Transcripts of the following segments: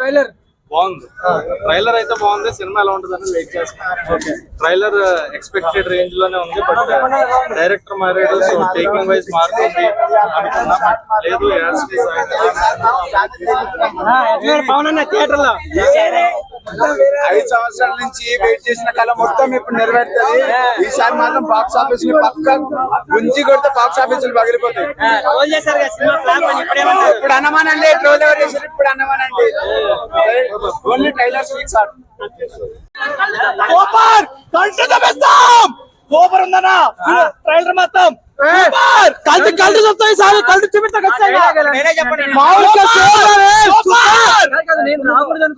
Trailer? బాగుంది. Trailer అయితే బాగుంది. సినిమా ఎలా ఉంటుందని వెయిట్ చేస్తాను ట్రైలర్ ఎక్స్పెక్టెడ్ రేంజ్లోనే ఉంది బట్ డైరెక్టర్ మారాడు సో టేకింగ్ వైజ్ మారుతుంది అనుకున్నా. బట్ లేదు థియేటర్లో. ఐదు సంవత్సరాల నుంచి వెయిట్ చేసిన కళ మొత్తం ఇప్పుడు నెరవేరుతుంది. ఈసారి మాత్రం బాక్స్ ఆఫీస్ని పక్క గుంజి కొడితే బాక్స్ ఆఫీసులు పగిలిపోతాయి. రోల్ చేశారు కదా సినిమా ఫ్లాప్ అని ఇప్పుడేమన్నారు ఇప్పుడు అన్నమానండి ట్రోల్ ఎవరు చేశారు? ఇప్పుడు అన్నమానండి only trailers weeks are super! కంటి సూపర్ ట్రైలర్ మొత్తం సూపర్! కలిసి కలిసి వస్తాయి సార్. కలిసి చూపిస్తా ఖచ్చితంగా. నేనే చెప్పండి మామూలుగా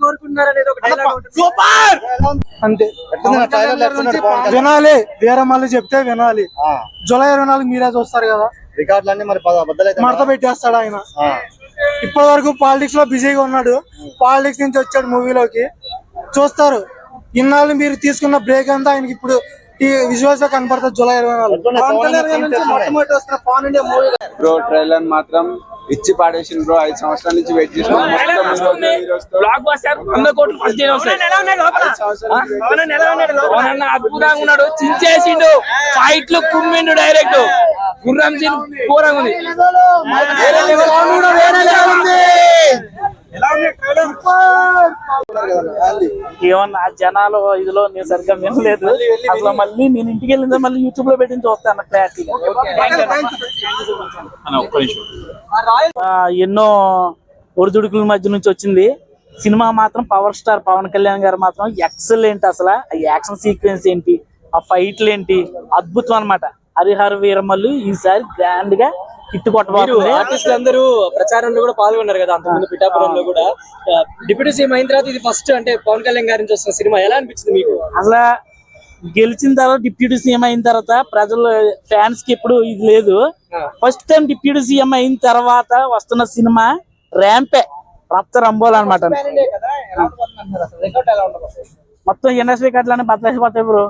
కోరుకుంటున్నారు అనేది ఒక డైలాగ్ సూపర్! అంతే. వినాలి. వేరే మళ్ళీ చెప్తే వినాలి. జూలై ఇరవై నాలుగు మీరే చూస్తారు కదా. రికార్డులన్నీ మరి మడత పెట్టేస్తాడు ఆయన. ఇప్పటి వరకు పాలిటిక్స్లో బిజీగా ఉన్నాడు. పాలిటిక్స్ నుంచి వచ్చాడు మూవీలోకి చూస్తారు. ఇన్నాళ్ళు మీరు తీసుకున్న బ్రేక్ అంతా ఆయనకి ఇప్పుడు విజువల్స్లో కనపడుతుంది జూలై ఇరవై నాలుగు పవన్ కళ్యాణ్ గారి నుంచి మొట్టమొదటి వస్తున్న Pawan India movie bro trailer మాత్రం ఇచ్చి పాడేసిన బ్రో ఐదు సంవత్సరాల నుంచి వెయిట్ చేసిన అద్భుతంగా ఉన్నాడు చించేసిండు ఫైట్లు కుమ్మిండు డైరెక్ట్ గుర్రం సీన్ ఘోరంగా ఉంది ఏమన్నా జనాలు ఇదిలో నేను సరిగ్గా వినలేదు. అసలు మళ్ళీ నేను ఇంటికి వెళ్ళిందా? మళ్ళీ యూట్యూబ్లో పెట్టి చూస్తాను క్లారిటీగా ఆ, ఎన్నో ఒడిదుడుకుల మధ్య నుంచి వచ్చింది. సినిమా మాత్రం పవర్ స్టార్ పవన్ కళ్యాణ్ గారు మాత్రం ఎక్సలెంట్ అసలు. ఆ యాక్షన్ సీక్వెన్స్ ఏంటి? ఆ ఫైట్లు ఏంటి? అద్భుతం అన్నమాట. హరిహర వీరమల్లు ఈసారి గ్రాండ్గా హిట్ కొట్టబోతుంది. ఆర్టిస్టులు అందరూ ప్రచారంలో కూడా పాల్గొన్నారు కదా అంతకుముందు పిఠాపురంలో కూడా. డిప్యూటీ సీఎం అయిన తర్వాత ఇది ఫస్ట్ అంటే పవన్ కళ్యాణ్ గారి నుంచి వస్తున్న సినిమా. ఎలా అనిపించింది మీకు? అసలు గెలిచిన తర్వాత డిప్యూటీ సీఎం అయిన తర్వాత ప్రజలు ఫ్యాన్స్కి ఎప్పుడు ఇది లేదు. ఫస్ట్ టైం డిప్యూటీ సీఎం అయిన తర్వాత వస్తున్న సినిమా ర్యాంపే రక్త రంబోల్ అనమాట మొత్తం ఇండస్ట్రీ కట్లని బద్దలైపోతాయి బ్రో.